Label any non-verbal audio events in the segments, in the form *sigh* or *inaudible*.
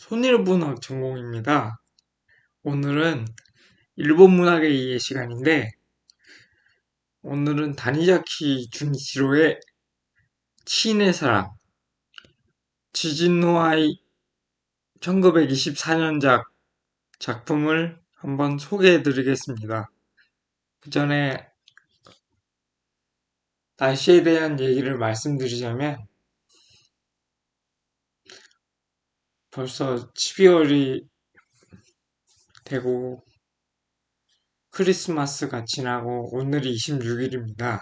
손일문학 전공입니다. 오늘은 일본 문학의 이해 시간인데 오늘은 다니자키 준이치로의 치인의 사랑 지진노아이 1924년작 작품을 한번 소개해 드리겠습니다. 그 전에 날씨에 대한 얘기를 말씀드리자면 벌써 12월이 되고 크리스마스가 지나고 오늘이 26일입니다.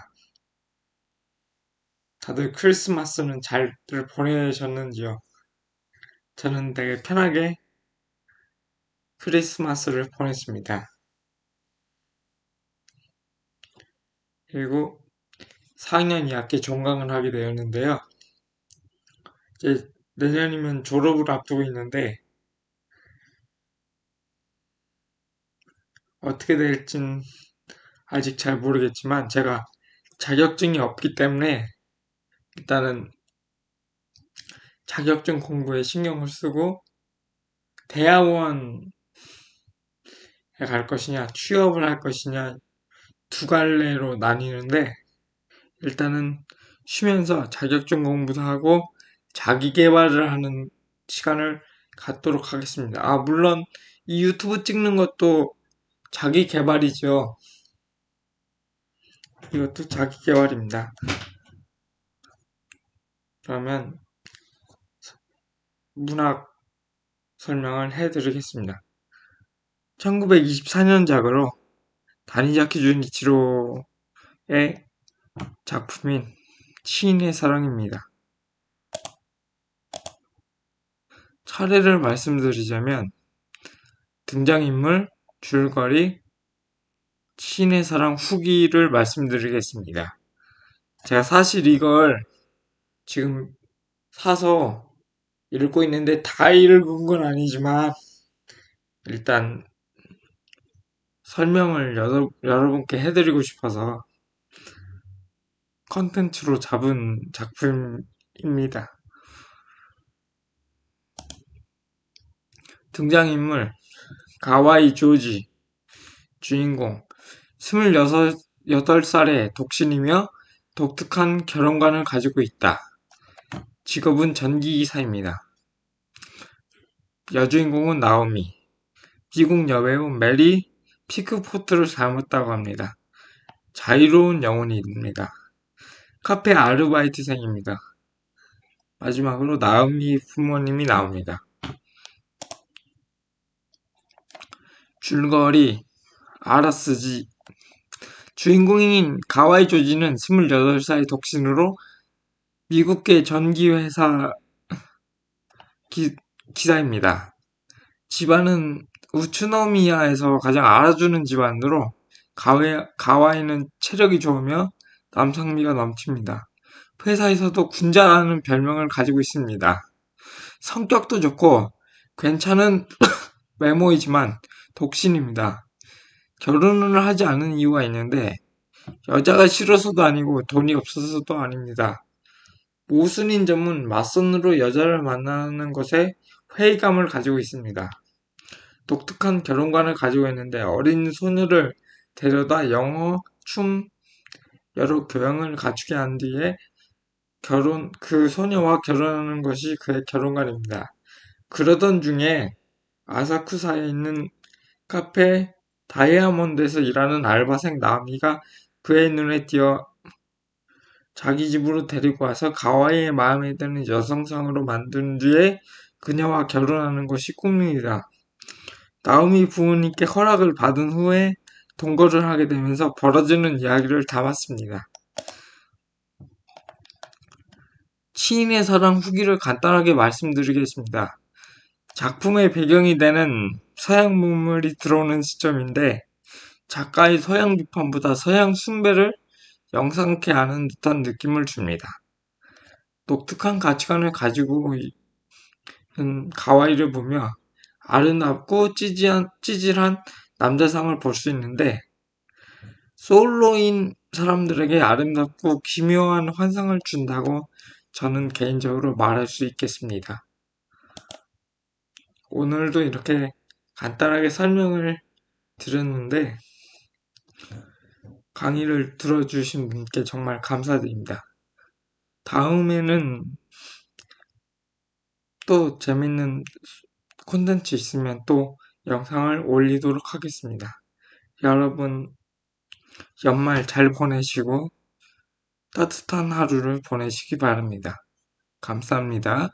다들 크리스마스는 잘들 보내셨는지요? 저는 되게 편하게 크리스마스를 보냈습니다. 그리고 4학년 2학기 종강을 하게 되었는데요. 이제 내년이면 졸업을 앞두고 있는데 어떻게 될진 아직 잘 모르겠지만 제가 자격증이 없기 때문에 일단은 자격증 공부에 신경을 쓰고 대학원에 갈 것이냐 취업을 할 것이냐 두 갈래로 나뉘는데 일단은 쉬면서 자격증 공부도 하고 자기 개발을 하는 시간을 갖도록 하겠습니다. 아, 물론 이 유튜브 찍는 것도 자기 개발이죠. 이것도 자기 개발입니다. 그러면 문학 설명을 해드리겠습니다. 1924년작으로 다니자키 준이치로의 작품인 시인의 사랑입니다. 차례를 말씀드리자면 등장인물, 줄거리, 신의 사랑 후기를 말씀드리겠습니다. 제가 사실 이걸 지금 사서 읽고 있는데 다 읽은 건 아니지만 일단 설명을 여러, 여러분께 해드리고 싶어서 컨텐츠로 잡은 작품입니다. 등장인물 가와이 조지 주인공 26, 8살의 독신이며 독특한 결혼관을 가지고 있다. 직업은 전기기사입니다. 여주인공은 나오미. 미국 여배우 메리 피크포트를 닮았다고 합니다. 자유로운 영혼입니다. 카페 아르바이트생입니다. 마지막으로 나오미 부모님이 나옵니다. 줄거리 아라스지 주인공인 가와이 조지는 28살 독신으로 미국계 전기회사 기, 기사입니다. 집안은 우츠노미야에서 가장 알아주는 집안으로 가와이, 가와이는 체력이 좋으며 남성미가 넘칩니다. 회사에서도 군자라는 별명을 가지고 있습니다. 성격도 좋고 괜찮은 *coughs* 외모이지만 독신입니다. 결혼을 하지 않은 이유가 있는데 여자가 싫어서도 아니고 돈이 없어서도 아닙니다. 모순인 점은 맞선으로 여자를 만나는 것에 회의감을 가지고 있습니다. 독특한 결혼관을 가지고 있는데 어린 소녀를 데려다 영어, 춤, 여러 교양을 갖추게 한 뒤에 결혼, 그 소녀와 결혼하는 것이 그의 결혼관입니다. 그러던 중에 아사쿠사에 있는 카페 다이아몬드에서 일하는 알바생 나미가 그의 눈에 띄어 자기 집으로 데리고 와서 가와이의 마음에 드는 여성상으로 만든 뒤에 그녀와 결혼하는 것이 꿈입니다. 나오미 부모님께 허락을 받은 후에 동거를 하게 되면서 벌어지는 이야기를 담았습니다. 시인의 사랑 후기를 간단하게 말씀드리겠습니다. 작품의 배경이 되는 서양 문물이 들어오는 시점인데 작가의 서양 비판보다 서양 숭배를 영상케 하는 듯한 느낌을 줍니다. 독특한 가치관을 가지고 있는 가와이를 보며 아름답고 찌질한, 찌질한 남자상을 볼 수 있는데 솔로인 사람들에게 아름답고 기묘한 환상을 준다고 저는 개인적으로 말할 수 있겠습니다. 오늘도 이렇게 간단하게 설명을 드렸는데 강의를 들어주신 분께 정말 감사드립니다. 다음에는 또 재밌는 콘텐츠 있으면 또 영상을 올리도록 하겠습니다. 여러분 연말 잘 보내시고 따뜻한 하루를 보내시기 바랍니다. 감사합니다.